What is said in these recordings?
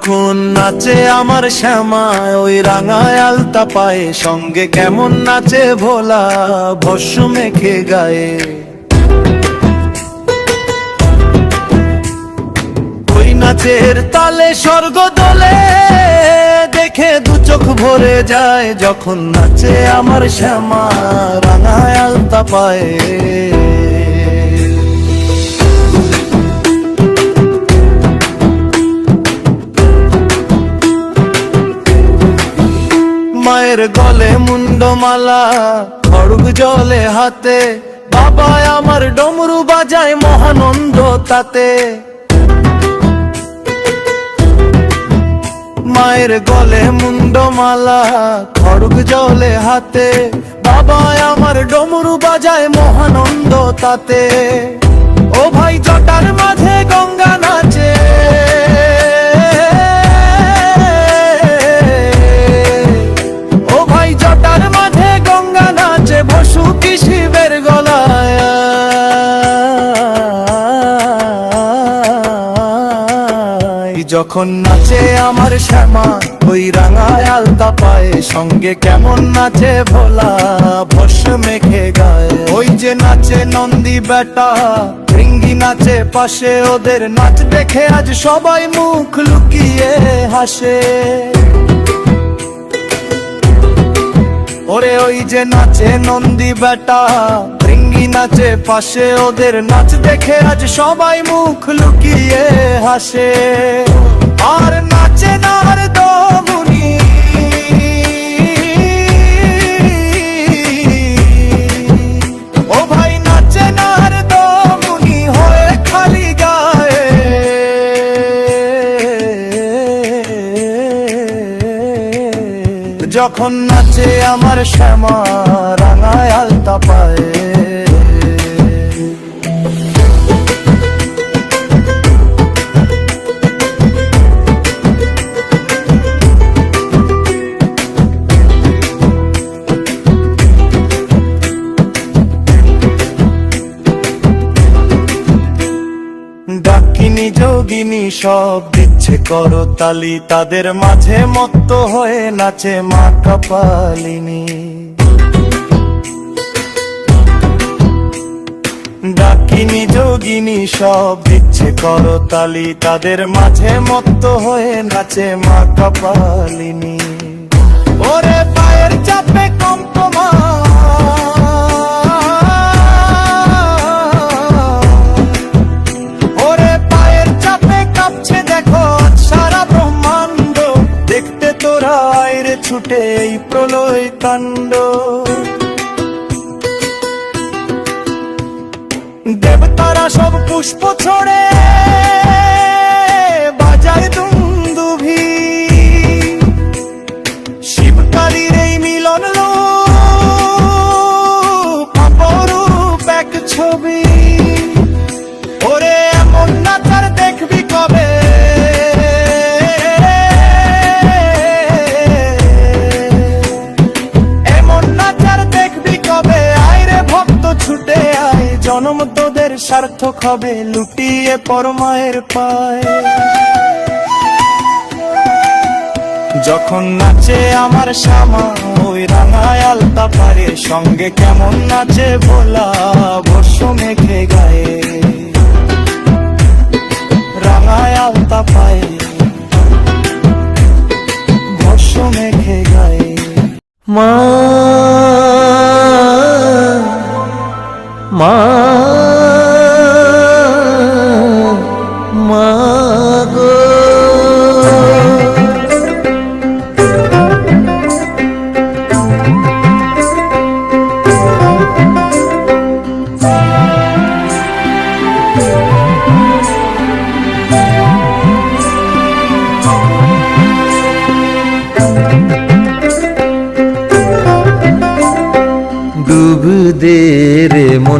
যখন নাচে আমার শ্যামা, ওই রাঙায় আলতা পায়ে সঙ্গে কেমন নাচে ভোলা ভস্য মেখে গায়ে। ওই নাচের তালে স্বর্গ দোলে দেখে দু চোখ ভরে যায় যখন নাচে আমার শ্যামা, রাঙায় আলতা পায়ে। মায়ের গলে মুন্ডমালা, খড়গ জলে হাতে। বাবা আমার ডমরু বাজায় মহানন্দ তাতে। মায়ের গলে মুন্ডমালা, খড়গ জলে হাতে। বাবা আমার ডমরু বাজায় মহানন্দ তাতে। ও ভাই জটার মাঝে গঙ্গা নাচে। যখন নাচে আমার শ্যামা, ওই রাঙা আলতা পায়ে সঙ্গে কেমন নাচে ভোলা ভস মেখে গায়ে। ওই যে নাচে নন্দী বেটা রিঙ্গি নাচে পাশে, ওদের নাচ দেখে আজ সবাই মুখ লুকিয়ে হাসে। ওরে ওই যে নাচে নন্দী বেটা, রিঙ্গি নাচে পাশে ওদের নাচ দেখে আজ সবাই মুখ লুকিয়ে হাসে। আর নাচে না আর দমুনি। ও ভাই নাচে না দমুনি, হয়ে খালি গায়ে। যখন নাচে আমার শ্যামা। যোগিনী সব দিচ্ছে করতালি, তাদের মাঝে মত্ত হয়ে নাচে মা কপালিনী। ডাকিনি, যোগিনী সব দিচ্ছে করতালি, তাদের মাঝে মত্ত হয়ে নাচে মা কপালিনী। ওরে পায়ের চাপে কম্পমা ছুটে এই প্রলয় কাণ্ড। দেবতারা সব পুষ্প ছড়ে সার্থক হবে লুটিয়ে পরমায়ের পায়। যখন নাচে আমার শ্যামা, ওই রাঙায় আলতা পারে, সঙ্গে কেমন নাচে ভোলা বর্ষ মেঘে গায়ে। রাঙায় আলতা পায়ে বর্ষ মেঘে গায়ে। মা মা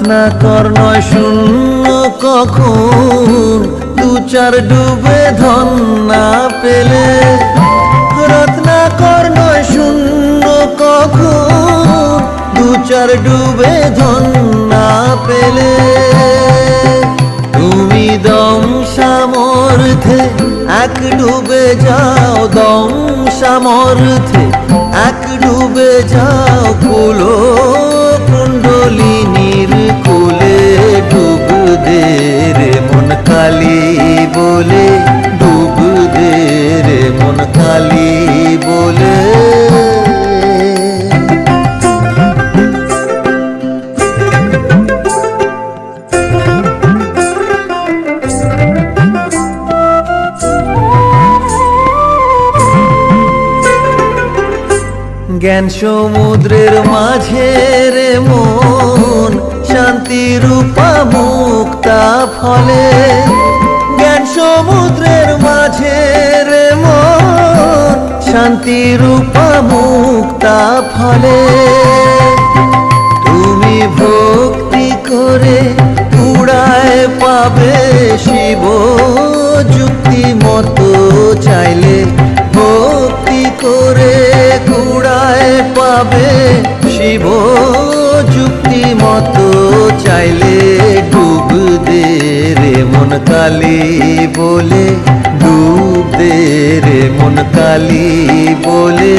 রত্নাকর নয় শূন্য কখন? দু চার ডুবে ধন না পেলে? রত্নাকর নয় শূন্য কখন? দু চার ডুবে ধন না পেলে? তুমি দম সামর্থে এক ডুবে যাও, দম সামর্থে এক ডুবে যাও কুলো কুণ্ডলিনীর কুলে ডুব দে রে মন কালি বলে, ডুব দে রে মন কালি বলে। জ্ঞান সমুদ্রের মাঝে রে মন শান্তি রূপা মুক্তা ফলে জ্ঞান সমুদ্রের মাঝে রে মন শান্তি রূপা মুক্তা ফলে। তুমি ভক্তি করে কুড়ায় পাবে শিব, যুক্তি মতো চাইলে ভক্তি করে কুড়ায় পাবে শিব। যুক্তি মতো চাইলে ডুব দে রে মন কালি বলে, ডুব দে রে মন কালি বলে।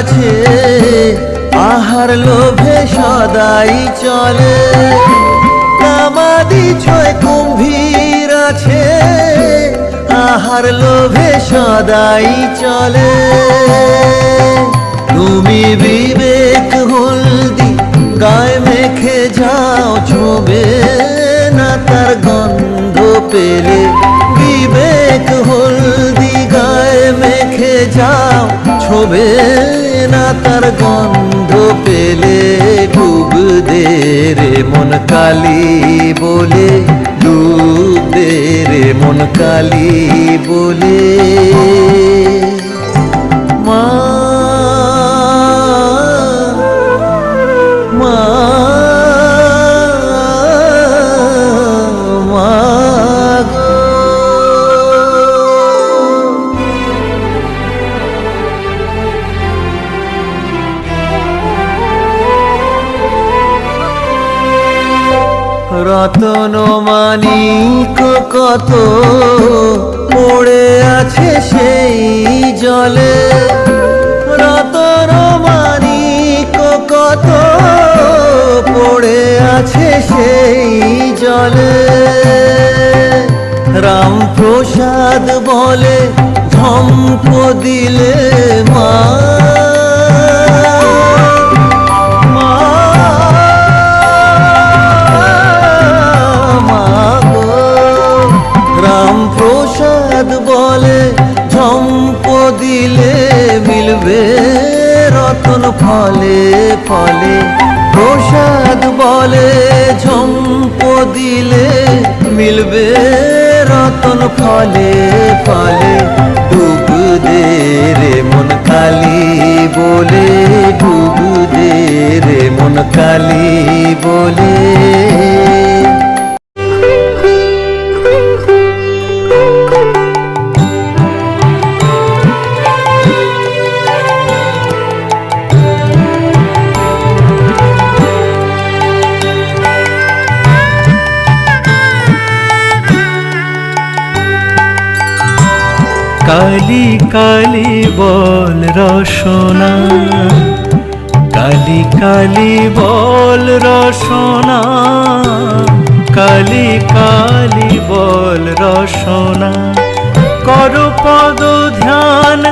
আছে আহার লোভে সদাই চলে। কামাদি ছয় কুম্ভীর আছে, আহার লোভে সদাই চলে। তুমি বিবেক হলদি গায়ে মেখে তার গন্ধ পেলে ডুব দে রে মন কালি বলে, ডুব দে রে মন কালি বলে। রতন মানিক কত পড়ে আছে সেই জলে। রতন মানিক কত পড়ে আছে সেই জলে। রাম প্রসাদ বলে ধম্প দিলে মা। দিলে মিলবে, রতন ফলে ফলে। প্রসাদ বলে, ঝম্প দিলে মিলবে, রতন ফলে ফলে। ডুব দে রে মন কালি বলে, ডুব দে রে মন কালি বলে। কালি বল রসনা। কালি কালি বল রসনা। কালি কালি বল রসনা। কর পদ ধ্যান,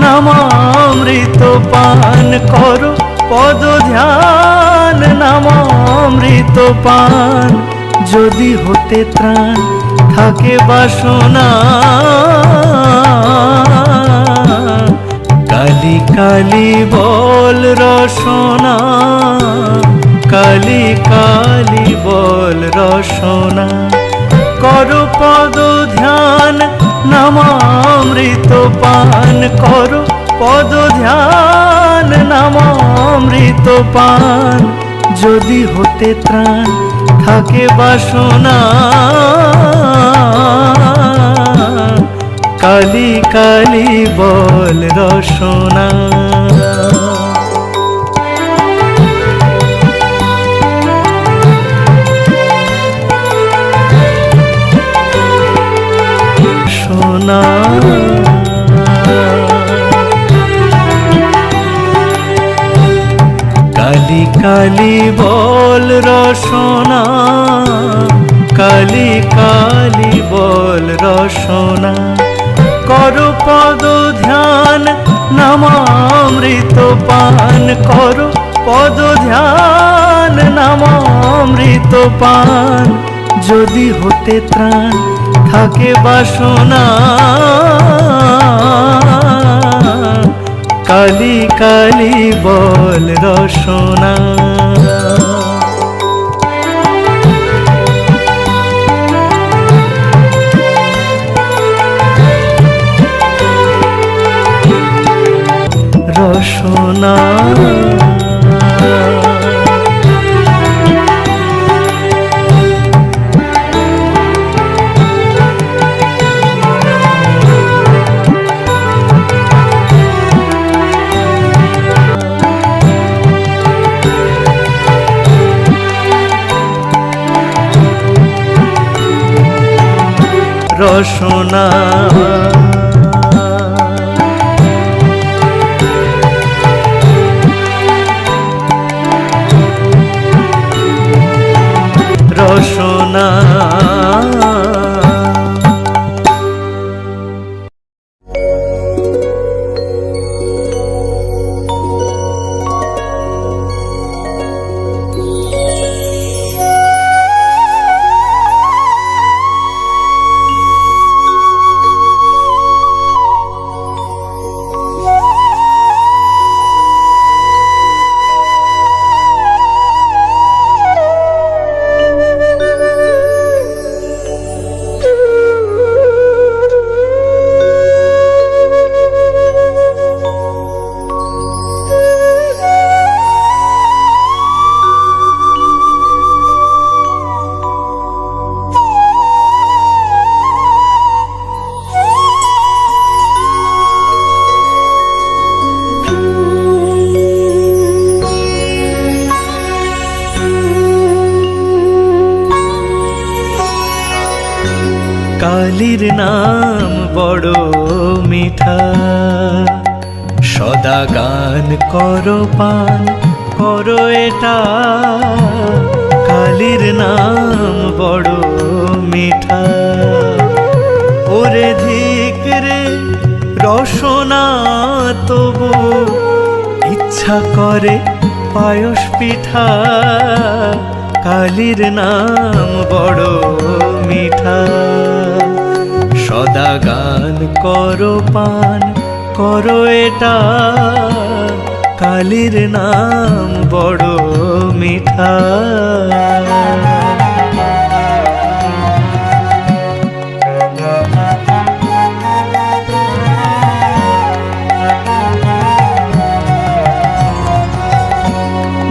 নামামৃত পান। কর পদ ধ্যান, নামামৃত পান। যদি হতে ত্রাণ থাকে বাসনা। কালি কালি বল রসনা, কালি কালি বল রসনা। কর পদ ধ্যান নামামৃত পান, কর পদ ধ্যান নামামৃত পান। যদি হতে ত্রাণ থাকে বাসনা কালি কালি বল রসনা। সোনা। কালি কালি বল রসনা। কালি কালি বল রসনা। কর পদ ধ্যান নামামৃত পান কর পদ ধ্যান নামামৃত পান যদি হতে ত্রাণ, থাকে বাসনা। কালি কালি বল রসনা। রসনা রসনা। বড় মিঠা। সদা গান করো পান, করো এটা। কালির নাম বড় মিঠা। ওরে ধিক রে, রসনা তবু। ইচ্ছা করে পায়স পিঠা। কালির নাম বড় মিঠা। সদা গান করো পান করো এটা। কালির নাম বড় মিঠা।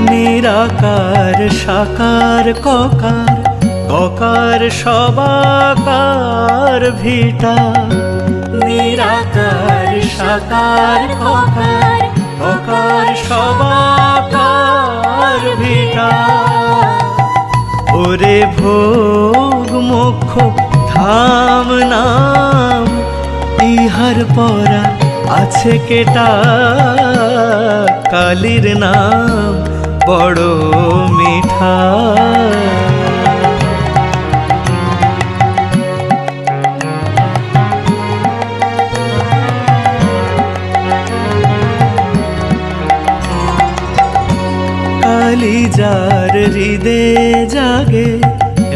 নিরাকার সাকার ককার ককার সবাকার ভিটা, নিরাকার সাকার ককার ককার সবাকার ভিটা। ওরে ভোগ মুখ ধাম নাম, ইহার পরা আছে কেটা, কালির নাম, বড় মিঠা। যার হৃদে জাগে,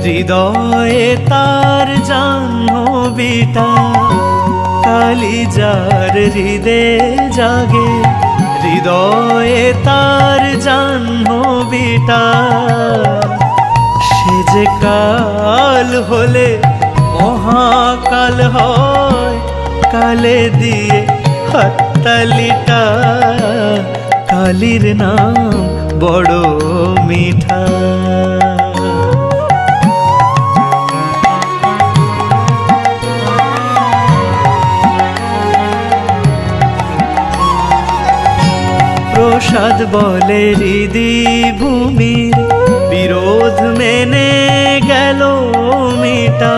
হৃদয়ে তার জাহ্নবীটা। কালি যার হৃদে জাগে, হৃদয়ে তার জাহ্নবীটা। সে যে কাল হলে মহাকাল হয়, কালে দিয়ে হাততালিটা। কালির নাম বড় মিঠা। প্রসাদ বলে হৃদি ভূমির, বিরোধ মেনে গেল মিটা।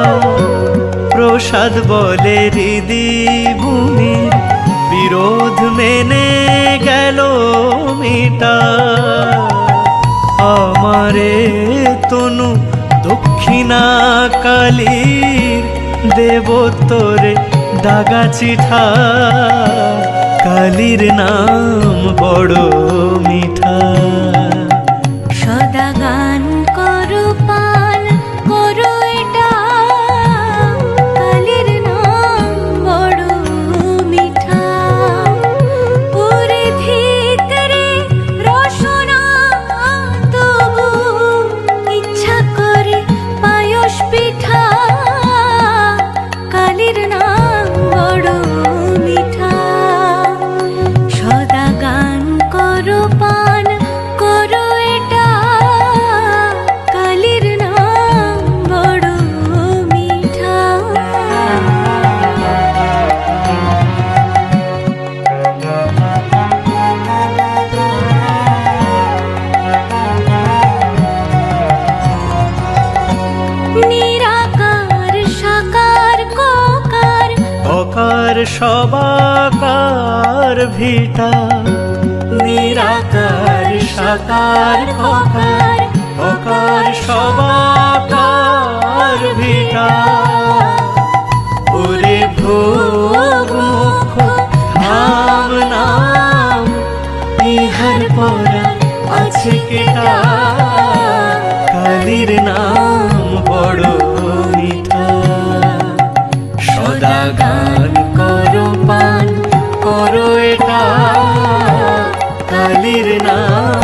প্রসাদ বলে হৃদি ভূমির, বিরোধ মেনে গেল মিটা। আমারে তনু দক্ষিণা কালীর দেব তোরে দাগা চিঠা। কালীর নাম বড় মিঠা। সবাকার ভিটা, নিরাকার সাকার অকার অকার সবাকার ভিটা। ওরে ভোগ ধাম নাম, ইহার পরা আছে কেটা এটা কালির নাম।